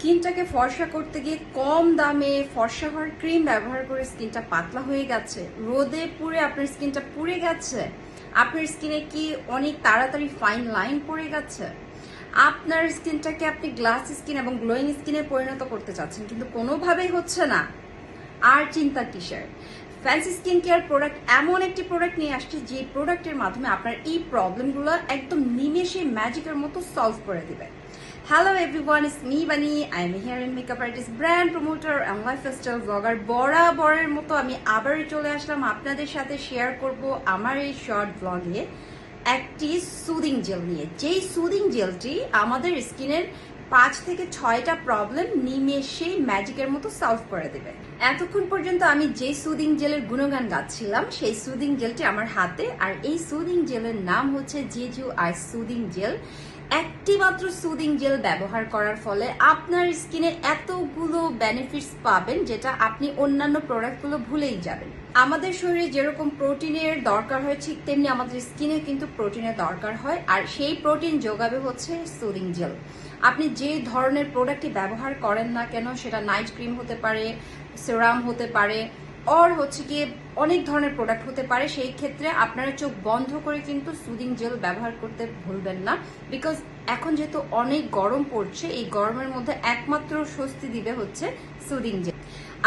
স্কিনটাকে ফর্সা করতে গিয়ে কম দামে ফর্সা হওয়ার ক্রিম ব্যবহার করে স্কিনটা পাতলা হয়ে গেছে। রোদে পুড়ে আপনার স্কিনটা পুড়ে গেছে। আপনার স্কিনে কি অনেক তাড়াতাড়ি ফাইন লাইন পড়ে গেছে? আপনার স্কিনটাকে আপনি গ্লাস স্কিন এবং গ্লোয়িং স্কিনে পরিণত করতে চাচ্ছেন, কিন্তু কোনোভাবেই হচ্ছে না। আর চিন্তা কিসের? ফ্যান্সি স্কিন কেয়ার প্রোডাক্ট এমন একটি প্রোডাক্ট নিয়ে আসছে, যে প্রোডাক্টের মাধ্যমে আপনার এই প্রবলেমগুলো একদম নিমেষে ম্যাজিকের মতো সলভ করে দিবে। Hello everyone is me Bani I am here in makeup artist brand promoter and lifestyle blogger বরাবরের মতো আমি আবারই চলে আসলাম আপনাদের সাথে শেয়ার করব আমার এই শর্ট ব্লগে একটি সুদিং জেল নিয়ে। যেই সুদিং জেলটি আমাদের স্কিনের পাঁচ থেকে ছয়টা প্রবলেম নিমেষেই ম্যাজিকের মতো সলভ করে দেবে। এতক্ষণ পর্যন্ত আমি যে সুদিং জেলের গুণগান গাচ্ছিলাম, সেই সুদিং জেলটি আমার হাতে। আর এই সুদিং জেলের নাম হচ্ছে জেজু আর সুদিং জেল একটি মাত্র সুদিং জেল ব্যবহার করার ফলে আপনার স্কিনে এতগুলো বেনিফিটস পাবেন যেটা আপনি অন্যান্য প্রোডাক্টগুলো ভুলেই যাবেন। আমাদের শরীরে যেরকম প্রোটিনের দরকার হয়, ঠিক তেমনি আমাদের স্কিনে কিন্তু প্রোটিনের দরকার হয়, আর সেই প্রোটিন যোগাবে হচ্ছে সুদিং জেল আপনি যে ধরনের প্রোডাক্টটি ব্যবহার করেন না কেন, সেটা নাইট ক্রিম হতে পারে সেরাম হতে পারে অর হচ্ছে গিয়ে অনেক ধরনের প্রোডাক্ট হতে পারে। সেই ক্ষেত্রে আপনারা চোখ বন্ধ করে কিন্তু সুদিং জেল ব্যবহার করতে ভুলবেন না। বিকজ এখন যেহেতু অনেক গরম পড়ছে, এই গরমের মধ্যে একমাত্র স্বস্তি দিবে হচ্ছে সুদিং জেল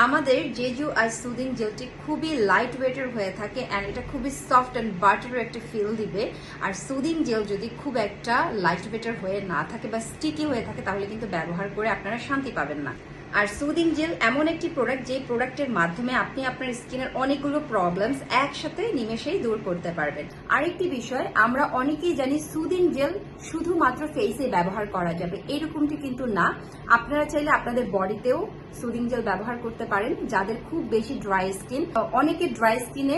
আমাদের জেজু আর সুদিং জেলটি খুবই লাইট ওয়েটের হয়ে থাকে অ্যান্ড এটা খুবই সফট অ্যান্ড বাটার একটা ফিল দিবে। আর সুদিং জেল যদি খুব একটা লাইট ওয়েটের হয়ে না থাকে বা স্টিকি হয়ে থাকে, তাহলে কিন্তু ব্যবহার করে আপনারা শান্তি পাবেন না। আর সুদিং জেল এমন একটি প্রোডাক্ট যে প্রোডাক্টের মাধ্যমে আপনি আপনার স্কিনের অনেকগুলো প্রবলেমস একসাথে নিমেষেই দূর করতে পারবেন। আরেকটি বিষয়, আমরা অনেকেই জানি সুদিং জেল শুধুমাত্র ফেসে ব্যবহার করা যাবে, এরকমটি কিন্তু না। আপনারা চাইলে আপনাদের বডিতেও সুদিং জেল ব্যবহার করতে পারেন, যাদের খুব বেশি ড্রাই স্কিন অনেকে ড্রাই স্কিনে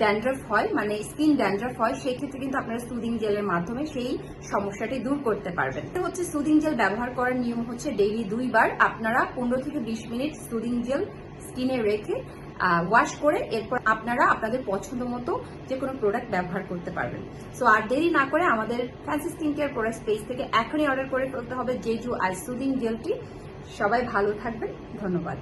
ড্যান্ড্রফ হয় মানে স্কিন ড্যান্ড্রফ হয়, সেই ক্ষেত্রে কিন্তু আপনারা সুদিং জেলের মাধ্যমে সেই সমস্যাটি দূর করতে পারবেন। তো হচ্ছে সুদিং জেল ব্যবহার করার নিয়ম হচ্ছে ডেইলি দুইবার আপনারা পনেরো থেকে বিশ মিনিট সুদিং জেল স্কিনে রেখে ওয়াশ করে এরপর আপনারা আপনাদের পছন্দ মতো যে কোনো প্রোডাক্ট ব্যবহার করতে পারবেন। সো আর দেরি না করে আমাদের fancy skin care product space থেকে এখনই অর্ডার করে ফেলতে হবে জেজু আর সুদিং জেলটি সবাই ভালো থাকবেন, ধন্যবাদ।